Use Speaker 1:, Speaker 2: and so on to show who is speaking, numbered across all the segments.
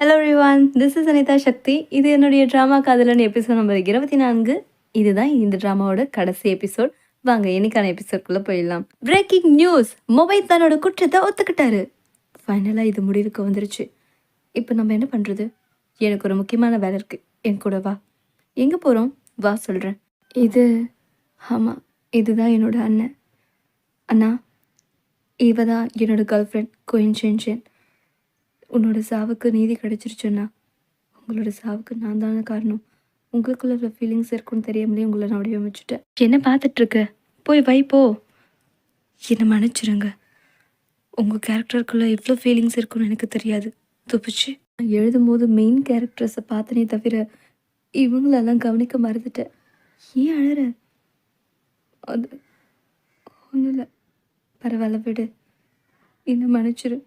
Speaker 1: Hello Rivaan this is Anitha Sakthi இது என்னுடைய drama காதலன் எபிசோட் நம்பர் இருபத்தி நான்கு. இதுதான் இந்த ட்ராமாவோட கடைசி எபிசோட் வாங்க இன்னைக்கான எபிசோட்குள்ளே போயிடலாம். பிரேக்கிங் நியூஸ் மொபைல் தன்னோட குற்றத்தை ஒத்துக்கிட்டாரு. ஃபைனலாக இது முடிவுக்கு வந்துருச்சு. இப்போ நம்ம என்ன பண்ணுறது எனக்கு ஒரு முக்கியமான வேலை இருக்குது என் கூட வா. எங்கே போகிறோம் வா சொல்கிறேன் இது ஆமாம் இதுதான் என்னோட அண்ணன். அண்ணா இவ தான் என்னோட கேர்ள் ஃப்ரெண்ட் கோயின்சென்ஷன் உன்னோட சாவுக்கு நீதி கிடச்சிருச்சுன்னா உங்களோட சாவுக்கு நான் தானே காரணம். உங்களுக்குள்ள இவ்வளோ ஃபீலிங்ஸ் இருக்குன்னு தெரியாமலே உங்களை நான் வடிவமைச்சிட்டேன் என்ன பார்த்துட்ருக்க போய் வை போ. என்னை மன்னிச்சிருங்க. உங்கள் கேரக்டருக்குள்ளே இவ்வளோ ஃபீலிங்ஸ் இருக்குன்னு எனக்கு தெரியாது. துப்பிச்சு நான் எழுதும்போது மெயின் கேரக்டர்ஸை பார்த்தனே தவிர இவங்களெல்லாம் கவனிக்க மறந்துட்டேன். ஏன் அழற? அது ஒன்றும் இல்லை பரவாயில்ல விடு. என்ன மன்னிச்சிரு.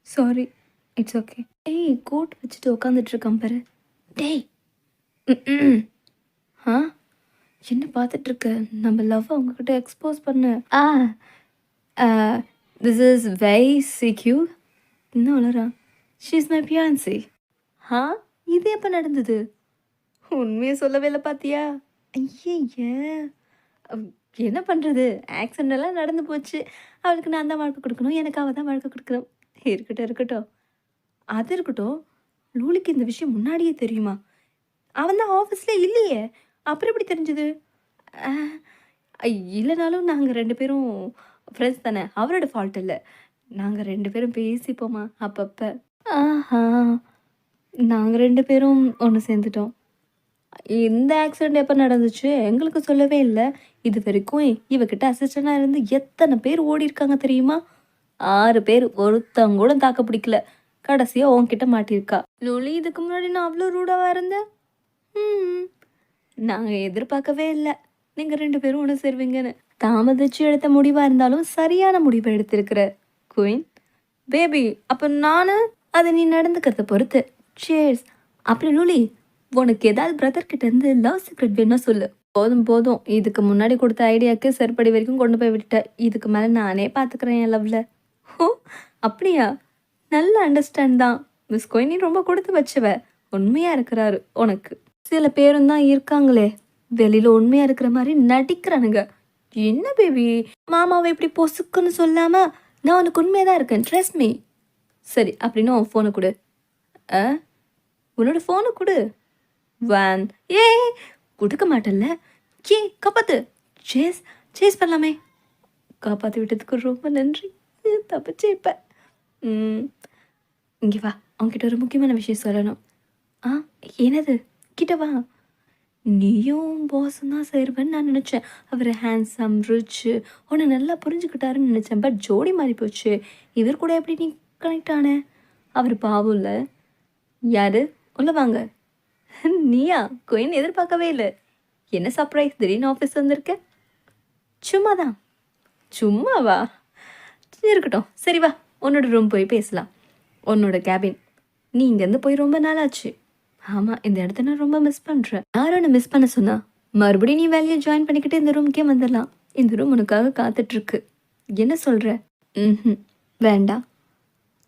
Speaker 1: சாரி இட்ஸ் ஓகே ஏய் கோட் வச்சுட்டு உட்காந்துட்டு இருக்கான் பாரு. டேய். ஆ என்ன பார்த்துட்டு இருக்க நம்ம லவ் அவங்கக்கிட்ட எக்ஸ்போஸ் பண்ண. ஆ. திஸ் இஸ் வெரி சிக்யூ இன்னும் வளரா? ஷீ இஸ் மை பியான்சி ஆ இது எப்போ நடந்தது? உண்மையை சொல்லவே இல்லை பார்த்தியா ஐயே என்ன பண்ணுறது ஆக்சிடென்ட் எல்லாம் நடந்து போச்சு. அவளுக்கு நான் தான் வாழ்க்கை கொடுக்கணும். எனக்கு அவள் தான் வாழ்க்கை கொடுக்கணும் இருக்கட்டும் இருக்கட்டும். அது இருக்கட்டும் லூலிக்கு இந்த விஷயம் முன்னாடியே தெரியுமா? அவன் தான் ஆஃபீஸில் இல்லையே. அப்புறம் எப்படி தெரிஞ்சது? ஐ- இல்லைனாலும் நாங்கள் ரெண்டு பேரும் ஃப்ரெண்ட்ஸ் தானே. அவரோட ஃபால்ட் இல்லை. நாங்கள் ரெண்டு பேரும் பேசிப்போமா அப்பப்போ? ஆஹா. நாங்கள் ரெண்டு பேரும் ஒன்று சேர்ந்துட்டோம். இந்த ஆக்சிடெண்ட் எப்போ நடந்துச்சு? எங்களுக்கு சொல்லவே இல்லை. இது வரைக்கும் இவகிட்ட அசிஸ்டண்டாக இருந்து எத்தனை பேர் ஓடி இருக்காங்க தெரியுமா? ஆறு பேர் ஒருத்தங்க கூட தாக்க பிடிக்கல. கடைசியாக உன்கிட்ட மாட்டியிருக்கா. லோலி இதுக்கு முன்னாடி நான் அவ்வளோ ரூடாவாக இருந்தேன் ம் நாங்கள் எதிர்பார்க்கவே இல்லை. நீங்கள் ரெண்டு பேரும் ஒன்று சேருவீங்கன்னு. தாமதிச்சு எடுத்த முடிவாக இருந்தாலும் சரியான முடிவை எடுத்திருக்கிற. குயின் பேபி அப்போ நான் அதை நீ நடந்துக்கிறத பொறுத்து. சேர்ஸ் அப்படி லூலி உனக்கு ஏதாவது பிரதர் கிட்ட இருந்து லவ் சீக்ரெட் வேணும்னா சொல்லு. போதும் போதும். இதுக்கு முன்னாடி கொடுத்த ஐடியாவுக்கு செருப்படி வரைக்கும் கொண்டு போய் விட்டுட்டேன் இதுக்கு மேலே நானே பார்த்துக்கிறேன் என் லவ்ல ஓ அப்படியா? நல்ல அண்டர்ஸ்டாண்ட் தான். மிஸ் கோயினி ரொம்ப கொடுத்து வச்சவ. உண்மையாக இருக்கிறாரு உனக்கு. சில பேரும் தான் இருக்காங்களே. வெளியில் உண்மையாக இருக்கிற மாதிரி நடிக்கிறானுங்க. என்ன பேபி மாமாவை இப்படி பொசுக்குன்னு சொல்லாம நான் உனக்கு உண்மையாக தான் இருக்கேன். ட்ரெஸ் மீ சரி அப்படின்னு உன் ஃபோனை கொடு. ஆ உன்னோட ஃபோனை கொடு. வேன் ஏ கொடுக்க மாட்டேன்ல. ஏ காப்பாத்து. சேஸ் சேஸ் பண்ணலாமே. காப்பாற்றி விட்டதுக்கு ரொம்ப நன்றி. தப்பிச்சு இப்போ. இங்கே வா. அவங்ககிட்ட ஒரு முக்கியமான விஷயம் சொல்லணும். ஆ என்னது? கிட்ட வா. நீயும் பாஸும் தான் சேருவேன்னு நான் நினச்சேன். அவர் ஹேண்ட்ஸம் ரிச்சு உன்னை நல்லா புரிஞ்சுக்கிட்டாருன்னு நினச்சேன். பட் ஜோடி மாறி போச்சு. இவர் கூட எப்படி நீ கனெக்ட் ஆன? அவர் பாவம் இல்லை. யாரு? உள்ள வாங்க. நீயா? கொயின் எதிர்பார்க்கவே இல்லை. என்ன சர்ப்ரைஸ் திடீர்னு ஆஃபீஸ் வந்திருக்க? சும்மா தான் சும்மாவா? இருக்கட்டும். சரி வா. உன்னோட ரூம் போய் பேசலாம். உன்னோட கேபின் நீ இங்கேருந்து போய் ரொம்ப நாள் ஆச்சு ஆமாம் இந்த இடத்த நான் ரொம்ப மிஸ் பண்ணுறேன் யாரும் ஒன்று மிஸ் பண்ண சொன்னா? மறுபடியும் நீ வேலையை ஜாயின் பண்ணிக்கிட்டு இந்த ரூமுக்கே வந்துடலாம். இந்த ரூம் உனக்காக காத்துட்ருக்கு. என்ன சொல்கிற ம் வேண்டாம்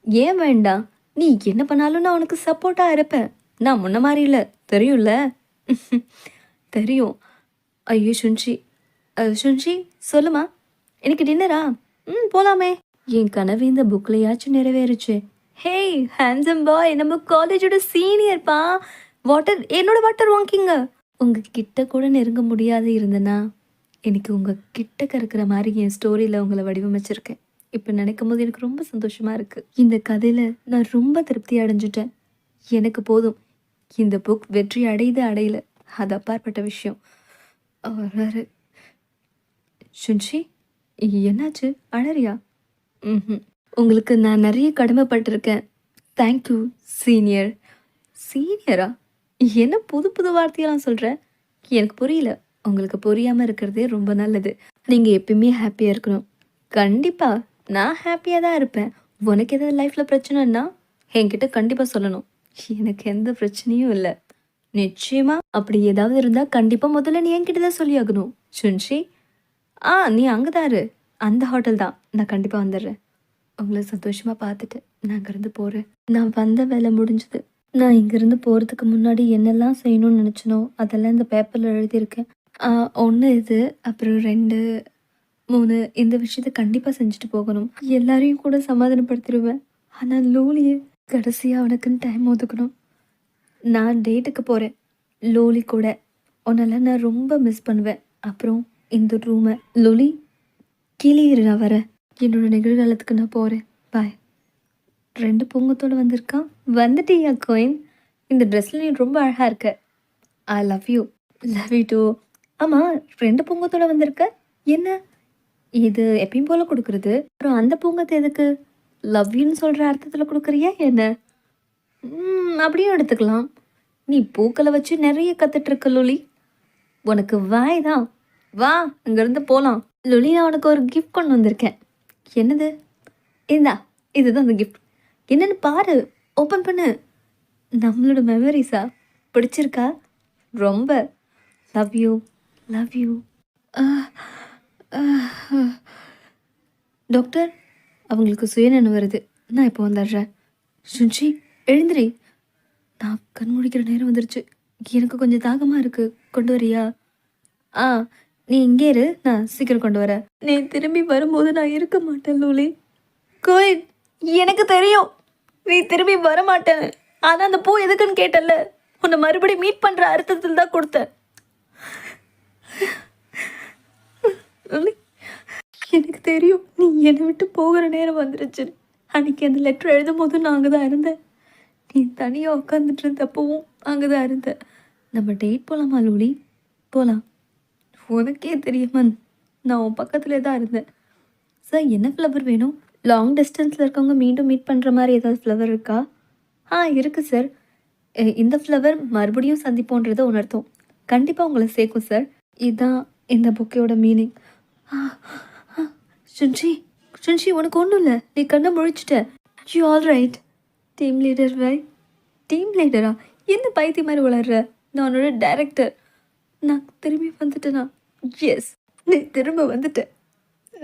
Speaker 1: ஏன் வேண்டாம் நீ என்ன பண்ணாலும் நான் உனக்கு சப்போர்ட்டாக இருப்பேன். நான் முன்ன மாதிரி இல்லை. தெரியும்ல? தெரியும். ஐயோ சுன்ஷி சுன்ஷி சொல்லுமா? எனக்கு டின்னரா ம் போகலாமே என் கனவு இந்த புக்லையாச்சும் நிறைவேறுச்சு. ஹேய் ஹேண்ட்ஸம் பாய் நம்ம காலேஜோட சீனியர்ப்பா வாட்டர் என்னோட வாட்டர் வாங்கிங்க உங்கள் கிட்ட கூட நெருங்க முடியாது இருந்தனா. எனக்கு உங்கள் கிட்டக்க இருக்கிற மாதிரி என் ஸ்டோரியில் உங்களை வடிவமைச்சிருக்கேன். இப்போ நினைக்கும் போது எனக்கு ரொம்ப சந்தோஷமாக இருக்குது இந்த கதையில் நான் ரொம்ப திருப்தி அடைஞ்சிட்டேன். எனக்கு போதும். இந்த புக் வெற்றி அடையுது அடையல. அது அப்பாற்பட்ட விஷயம். அவர் சுன்ஷி என்னாச்சு? அழறியா? ம் உங்களுக்கு நான் நிறைய கடமைப்பட்டிருக்கேன். தேங்க்யூ சீனியர் சீனியரா என்ன புது புது வார்த்தையெல்லாம் சொல்கிறேன் எனக்கு புரியல. உங்களுக்கு புரியாமல் இருக்கிறதே ரொம்ப நல்லது. நீங்கள் எப்பயுமே ஹாப்பியாக இருக்கணும். கண்டிப்பாக நான் ஹாப்பியாக தான் இருப்பேன். உனக்கு எதாவது லைஃப்பில் பிரச்சனைன்னா என்கிட்ட கண்டிப்பாக சொல்லணும். எனக்கு எந்த பிரச்சனையும் இல்லை. நிச்சயமா அப்படி ஏதாவது இருந்தால் கண்டிப்பாக முதல்ல நீ என்கிட்ட தான் சொல்லியாகணும். சுன்ஷி ஆ நீ அங்கே தான் இரு. அந்த ஹோட்டல் தான். நான் கண்டிப்பாக வந்துடுறேன். உங்களை சந்தோஷமாக பார்த்துட்டு நான் அங்கேருந்து போகிறேன் நான் வந்த வேலை முடிஞ்சது. நான் இங்கேருந்து போகிறதுக்கு முன்னாடி என்னெல்லாம் செய்யணும்னு நினச்சனோ அதெல்லாம் இந்த பேப்பரில் எழுதியிருக்கேன். ஒன்று இது அப்புறம் ரெண்டு மூணு இந்த விஷயத்த கண்டிப்பாக செஞ்சுட்டு போகணும். எல்லாரையும் கூட சமாதானப்படுத்திடுவேன். ஆனால் லோலியை கடைசியாக அவனுக்குன்னு டைம் ஒதுக்கணும். நான் டேட்டுக்கு போகிறேன் லோலி கூட. உன்னால நான் ரொம்ப மிஸ் பண்ணுவேன். அப்புறம் இந்த ரூமை லோலி கீழே நான் வரேன். என்னோட நிகழ்காலத்துக்கு நான் போகிறேன் பாய் ரெண்டு பொங்கத்தோடு வந்திருக்கான் வந்துட்டியா கோயின் இந்த ட்ரெஸ்ஸில் நீ ரொம்ப அழகாக இருக்க. I love you love you too ஆமாம் ரெண்டு பொங்கத்தோடு வந்திருக்க? என்ன? இது எப்பயும் போல் கொடுக்குறது? அப்புறம் அந்த பொங்கத்தை எதுக்கு? லவ் யூன்னு சொல்கிற அர்த்தத்தில் கொடுக்குறியா என்ன? ம், அப்படியும் எடுத்துக்கலாம். நீ பூக்களை வச்சு நிறைய கற்றுட்ருக்க லொலி லுலி உனக்கு வாய் தான். வா அங்கேருந்து போகலாம் லுலி நான் உனக்கு ஒரு கிஃப்ட் கொண்டு வந்திருக்கேன். என்னது? இந்தா இதுதான் அந்த கிஃப்ட் என்னென்னு பாரு ஓப்பன் பண்ணு. நம்மளோட மெமரிஸா பிடிச்சிருக்கா? ரொம்ப. Love you love you doctor அவங்களுக்கு சுயநினைவு வருது. நான் இப்போ வந்துடுறேன். சுஞ்சி எழுந்திரி. நான் கண் முழிக்கிற நேரம் வந்துருச்சு. எனக்கு கொஞ்சம் தாகமாக இருக்குது கொண்டு வரியா? ஆ நீ இங்கே இரு நான் சீக்கிரம் கொண்டு வரேன். நீ திரும்பி வரும்போது நான் இருக்க மாட்டேன் லூலி. கோயில் எனக்கு தெரியும். நீ திரும்பி வர மாட்டேன் ஆனால் அந்த பூ எதுக்குன்னு கேட்டல உன்னை மறுபடியும் மீட் பண்ணுற அர்த்தத்தில் தான் கொடுத்தேன். எனக்கு தெரியும் நீ என்னை விட்டு போகிற நேரம் வந்துருச்சு. அன்னைக்கு அந்த லெட்டர் எழுதும் போதும் நான் அங்கே தான் இருந்தேன். நீ தனியாக உட்காந்துட்டு இருந்தப்பவும் அங்கே தான் இருந்தேன். நம்ம டேட் போகலாமா லூலி? போகலாம் உனக்கே தெரியுமா நான் உன் பக்கத்துலேயே தான் இருந்தேன். சார் என்ன ஃப்ளவர் வேணும்? லாங் டிஸ்டன்ஸில் இருக்கவங்க மீண்டும் மீட் பண்ணுற மாதிரி ஏதாவது ஃப்ளவர் இருக்கா? ஆ இருக்குது சார். இந்த ஃப்ளவர் மறுபடியும் சந்திப்போன்றதை உணர்த்தும். கண்டிப்பாக உங்களை சேர்க்கும் சார். இதுதான் இந்த புக்கையோட மீனிங் சுன்ஷி சுன்ஷி உனக்கு ஒன்றும் இல்லை. நீ கண்ணை முழிச்சிட்ட. You all right team leader why? Team லீடரா என்ன பைத்திய மாதிரி வளர்ற நான் உன்னோட டைரக்டர் நான் திரும்பி வந்துட்டேனா? எஸ் நீ திரும்ப வந்துட்ட.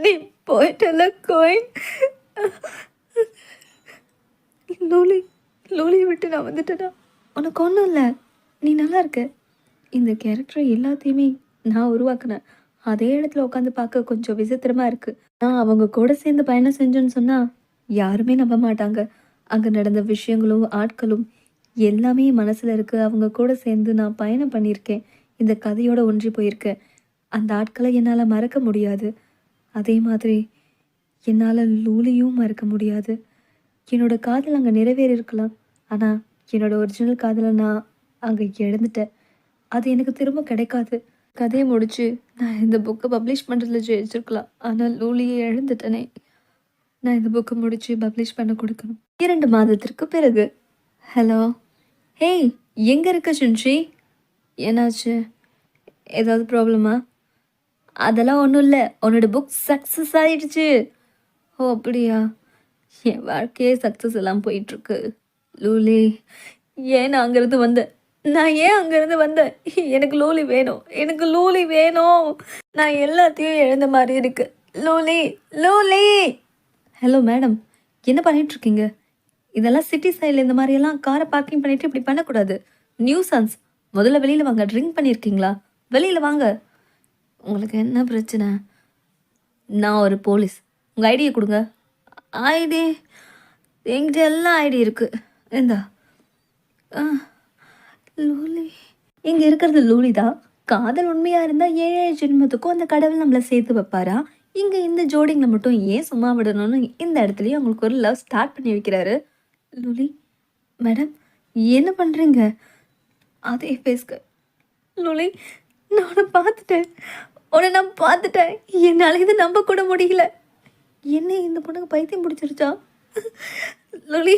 Speaker 1: நீ போயிட்டல கோயின் லோலி லோலியை விட்டு நான் வந்துட்டேனா? உனக்கு ஒன்றும் இல்லை. நீ நல்லா இருக்க. இந்த கேரக்டர் எல்லாத்தையுமே நான் உருவாக்குனேன். அதே இடத்துல உட்காந்து பார்க்க கொஞ்சம் விசித்திரமாக இருக்குது நான் அவங்க கூட சேர்ந்து பயணம் செஞ்சேன்னு சொன்னால் யாருமே நம்ப மாட்டாங்க. அங்கே நடந்த விஷயங்களும் ஆட்களும் எல்லாமே மனசில் இருக்குது அவங்க கூட சேர்ந்து நான் பயணம் பண்ணியிருக்கேன். இந்த கதையோட ஒன்றி போயிருக்கேன் அந்த ஆட்களை என்னால் மறக்க முடியாது. அதே மாதிரி என்னால் லூலியும் மறக்க முடியாது. என்னோட காதல் அங்கே நிறைவேறி இருக்கலாம் ஆனால் என்னோட ஒரிஜினல் காதலை நான் அங்கே இழந்துட்டேன். அது எனக்கு திரும்ப கிடைக்காது. கதையை முடித்து நான் இந்த புக்கை பப்ளிஷ் பண்ணுறதுல ஜெயிச்சிருக்கலாம். ஆனால் லூலியை இழந்துட்டனே. நான் இந்த புக்கை முடித்து பப்ளிஷ் பண்ண கொடுக்கணும். இரண்டு மாதத்திற்கு பிறகு. ஹலோ ஹேய் எங்கே இருக்க சுன்ஷி? என்னாச்சு? ஏதாவது ப்ராப்ளமா அதெல்லாம் ஒன்றும் இல்லை. உன்னோட புக் சக்ஸஸ் ஆயிடுச்சு. ஓ அப்படியா? என் வாழ்க்கையே சக்ஸஸ் எல்லாம் போயிட்டுருக்கு. லூலி ஏன் நான் அங்கேருந்து வந்தேன் நான் ஏன் அங்கேருந்து வந்தேன் எனக்கு லூலி வேணும். எனக்கு லூலி வேணும். நான் எல்லாத்தையும் இழந்த மாதிரி இருக்கு. லூலி லூலி! ஹலோ மேடம் என்ன பண்ணிகிட்ருக்கீங்க இதெல்லாம் சிட்டி சைடில் இந்த மாதிரியெல்லாம் காரை பார்க்கிங் பண்ணிவிட்டு இப்படி பண்ணக்கூடாது. நியூசன்ஸ் முதல்ல வெளியில் வாங்க. ட்ரிங்க் பண்ணியிருக்கீங்களா? வெளியில் வாங்க. உங்களுக்கு என்ன பிரச்சனை? நான் ஒரு போலீஸ். உங்கள் ஐடியை கொடுங்க. ஐடி என்கிட்ட எல்லாம் ஐடி இருக்குது இந்தா. ஆ லூலி. இங்கே இருக்கிறது லூலி தான். காதல் உண்மையாக இருந்தால் ஏழு ஜென்மத்துக்கும் அந்த கடவுள் நம்மளை சேர்த்து வைப்பாரா? இங்கே இந்த ஜோடிங்களை மட்டும் ஏன் சும்மா விடணும்னு இந்த இடத்துலையும் அவங்களுக்கு ஒரு லவ் ஸ்டார்ட் பண்ணி வைக்கிறாரு. லூலி மேடம் என்ன பண்ணுறீங்க அதே ஃபேஸ்க்கு லுலி நான் உன்னை பார்த்துட்டேன். உன்னை நான் பார்த்துட்டேன். என்னால் இதை நம்ப கூட முடியல. என்ன இந்த பொண்ணுக்கு பைத்தியம் பிடிச்சிருச்சா? லூலி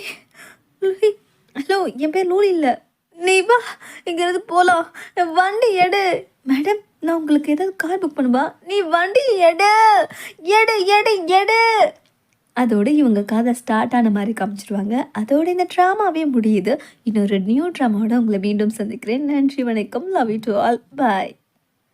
Speaker 1: லுலி. ஹலோ என் பேர் லூலி இல்லை. நீ வா இங்கேருந்து போகலாம் வண்டி எடு. மேடம் நான் உங்களுக்கு ஏதாவது கார் புக் பண்ணுவா? நீ வண்டி எடு. எடு எடு எடு. அதோடு இவங்க கதை ஸ்டார்ட் ஆன மாதிரி காமிச்சிருவாங்க. அதோடு இந்த ட்ராமாவே முடியுது. இன்னொரு நியூ ட்ராமாவோட உங்களை மீண்டும் சந்திக்கிறேன். நன்றி வணக்கம். Love you to all bye